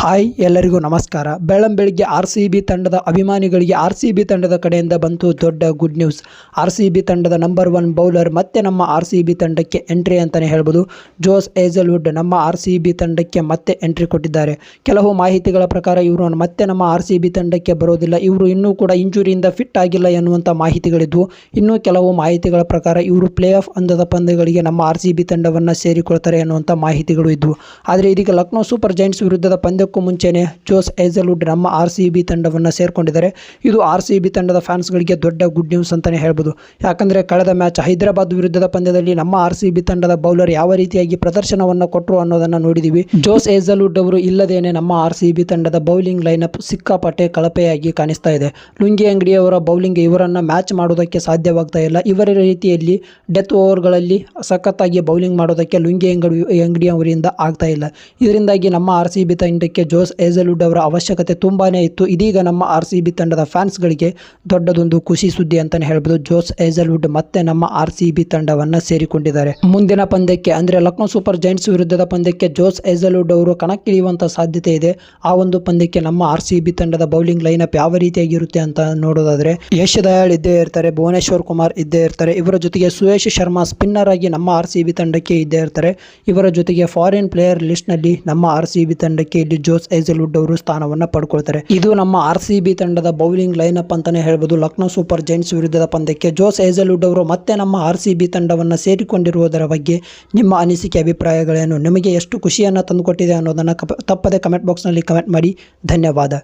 Hi, ಎಲ್ಲರಿಗೂ ನಮಸ್ಕಾರ. ಬೆಳ್ಳಂ ಬೆಳಿಗ್ಗೆ ಆರ್ ಸಿ ಬಿ ತಂಡದ ಅಭಿಮಾನಿಗಳಿಗೆ ಆರ್ ಸಿ ಬಿ ತಂಡದ ಕಡೆಯಿಂದ ಬಂತು ದೊಡ್ಡ good news R C B ತಂಡದ ನಂಬರ್ ಒನ್ ಬೌಲರ್ ಮತ್ತೆ ನಮ್ಮ ಆರ್ ಸಿ ಬಿ ತಂಡಕ್ಕೆ ಎಂಟ್ರಿ ಅಂತಲೇ ಹೇಳ್ಬೋದು. ಜೋಸ್ ಏಜಲ್ವುಡ್ ನಮ್ಮ ಆರ್ ಸಿ ಬಿ ತಂಡಕ್ಕೆ ಮತ್ತೆ ಎಂಟ್ರಿ ಕೊಟ್ಟಿದ್ದಾರೆ. ಕೆಲವು ಮಾಹಿತಿಗಳ ಪ್ರಕಾರ ಇವರು ಮತ್ತೆ ನಮ್ಮ ಆರ್ ಸಿ ಬಿ ತಂಡಕ್ಕೆ ಬರೋದಿಲ್ಲ. ಇವರು ಇನ್ನೂ ಕೂಡ ಇಂಜುರಿಯಿಂದ ಫಿಟ್ ಆಗಿಲ್ಲ ಎನ್ನುವಂಥ ಮಾಹಿತಿಗಳಿದ್ವು. ಇನ್ನೂ ಕೆಲವು ಮಾಹಿತಿಗಳ ಪ್ರಕಾರ ಇವರು ಪ್ಲೇ ಆಫ್ ಅಂದದ ಪಂದ್ಯಗಳಿಗೆ ನಮ್ಮ ಆರ್ ಸಿ ಬಿ ತಂಡವನ್ನು ಸೇರಿಕೊಳ್ತಾರೆ ಎನ್ನುವಂಥ ಮಾಹಿತಿಗಳು ಇದ್ವು. ಆದರೆ ಇದೀಗ ಲಕ್ನೋ ಸೂಪರ್ ಜೈಂಟ್ಸ್ ವಿರುದ್ಧದ ಪಂದ್ಯಕ್ಕೂ ಮುಂಚೆನೆ ಜೋಸ್ ಏಜಲ್ವುಡ್ ನಮ್ಮ ಆರ್ ಸಿ ಬಿ ತಂಡವನ್ನು ಸೇರಿಕೊಂಡಿದ್ದಾರೆ. ಇದು ಆರ್ ಸಿ ಬಿ ತಂಡದ ಫ್ಯಾನ್ಸ್ಗಳಿಗೆ ದೊಡ್ಡ ಗುಡ್ ನ್ಯೂಸ್ ಅಂತಲೇ ಹೇಳ್ಬೋದು. ಯಾಕಂದರೆ ಕಳೆದ ಮ್ಯಾಚ್ ಹೈದರಾಬಾದ್ ವಿರುದ್ಧದ ಪಂದ್ಯದಲ್ಲಿ ನಮ್ಮ ಆರ್ ಸಿ ಬಿ ತಂಡದ ಬೌಲರ್ ಯಾವ ರೀತಿಯಾಗಿ ಪ್ರದರ್ಶನವನ್ನು ಕೊಟ್ಟರು ಅನ್ನೋದನ್ನು ನೋಡಿದ್ದೀವಿ ಜೋಸ್ ಏಜಲ್ವುಡ್ ಅವರು ಇಲ್ಲದೇನೆ ನಮ್ಮ ಆರ್ ಸಿ ಬಿ ತಂಡದ ಬೌಲಿಂಗ್ ಲೈನಪ್ ಸಿಕ್ಕಾಪಟ್ಟೆ ಕಳಪೆಯಾಗಿ ಕಾಣಿಸ್ತಾ ಇದೆ. ಲುಂಗಿ ಅಂಗಡಿಯವರ ಬೌಲಿಂಗ್ ಇವರನ್ನು ಮ್ಯಾಚ್ ಮಾಡೋದಕ್ಕೆ ಸಾಧ್ಯವಾಗ್ತಾ ಇಲ್ಲ. ಇವರ ರೀತಿಯಲ್ಲಿ ಡೆತ್ ಓವರ್ಗಳಲ್ಲಿ ಸಖತ್ತಾಗಿ ಬೌಲಿಂಗ್ ಮಾಡೋದಕ್ಕೆ ಲುಂಗಿ ಅಂಗಡಿ ಅಂಗಡಿಯವರಿಂದ ಆಗ್ತಾ ಇಲ್ಲ. ಇದರಿಂದಾಗಿ ನಮ್ಮ ಆರ್ ಸಿ ಬಿ ತಂಡಕ್ಕೆ ಜೋಸ್ ಏಜಲ್ವುಡ್ ಅವರ ಅವಶ್ಯಕತೆ ತುಂಬಾನೇ ಇತ್ತು. ಇದೀಗ ನಮ್ಮ ಆರ್ ಸಿ ಬಿ ತಂಡದ ಫ್ಯಾನ್ಸ್ಗಳಿಗೆ ದೊಡ್ಡದೊಂದು ಖುಷಿ ಸುದ್ದಿ ಅಂತಲೇ ಹೇಳ್ಬೋದು. ಜೋಸ್ ಏಜಲ್ವುಡ್ ಮತ್ತೆ ನಮ್ಮ ಆರ್ ಸಿ ಬಿ ತಂಡವನ್ನು ಸೇರಿಕೊಂಡಿದ್ದಾರೆ. ಮುಂದಿನ ಪಂದ್ಯಕ್ಕೆ ಅಂದರೆ ಲಕ್ನೋ ಸೂಪರ್ ಜೈಂಟ್ಸ್ ವಿರುದ್ಧದ ಪಂದ್ಯಕ್ಕೆ ಜೋಸ್ ಏಜಲ್ವುಡ್ ಅವರು ಕಣಕ್ಕಿಳಿಯುವಂಥ ಸಾಧ್ಯತೆ ಇದೆ. ಆ ಒಂದು ಪಂದ್ಯಕ್ಕೆ ನಮ್ಮ ಆರ್ ಸಿ ತಂಡದ ಬೌಲಿಂಗ್ ಲೈನಪ್ ಯಾವ ರೀತಿಯಾಗಿರುತ್ತೆ ಅಂತ ನೋಡೋದಾದ್ರೆ ಯಶ್ ದಯಾಳ್ ಇದ್ದೇ ಇರ್ತಾರೆ, ಭುವನೇಶ್ವರ್ ಕುಮಾರ್ ಇದ್ದೇ ಇರ್ತಾರೆ, ಇವರ ಜೊತೆಗೆ ಸುಯೇಶ್ ಶರ್ಮಾ ಸ್ಪಿನ್ನರ್ ಆಗಿ ನಮ್ಮ ಆರ್ ಸಿ ತಂಡಕ್ಕೆ ಇದ್ದೇ ಇರ್ತಾರೆ. ಇವರ ಜೊತೆಗೆ ಫಾರಿನ್ ಪ್ಲೇಯರ್ ಲಿಸ್ಟ್ನಲ್ಲಿ ನಮ್ಮ ಆರ್ ಸಿ ತಂಡಕ್ಕೆ ಇಲ್ಲಿ ಜೋಸ್ ಐಸಲ್ವುಡ್ ಅವರು ಸ್ಥಾನವನ್ನು ಪಡ್ಕೊಳ್ತಾರೆ. ಇದು ನಮ್ಮ ಆರ್ ಸಿ ಬಿ ತಂಡದ ಬೌಲಿಂಗ್ ಲೈನ್ ಅಪ್ ಅಂತಾನೆ ಹೇಳ್ಬೋದು. ಲಕ್ನೋ ಸೂಪರ್ ಜೈಂಟ್ಸ್ ವಿರುದ್ಧದ ಪಂದ್ಯಕ್ಕೆ ಜೋಸ್ ಐಸಲ್ವುಡ್ ಅವರು ಮತ್ತೆ ನಮ್ಮ ಆರ್ ಸಿ ಬಿ ತಂಡವನ್ನು ಸೇರಿಕೊಂಡಿರುವುದರ ಬಗ್ಗೆ ನಿಮ್ಮ ಅನಿಸಿಕೆ ಅಭಿಪ್ರಾಯಗಳೇನು? ನಿಮಗೆ ಎಷ್ಟು ಖುಷಿಯನ್ನು ತಂದುಕೊಟ್ಟಿದೆ ಅನ್ನೋದನ್ನು ತಪ್ಪದೆ ಕಮೆಂಟ್ ಬಾಕ್ಸ್ನಲ್ಲಿ ಕಮೆಂಟ್ ಮಾಡಿ. ಧನ್ಯವಾದ.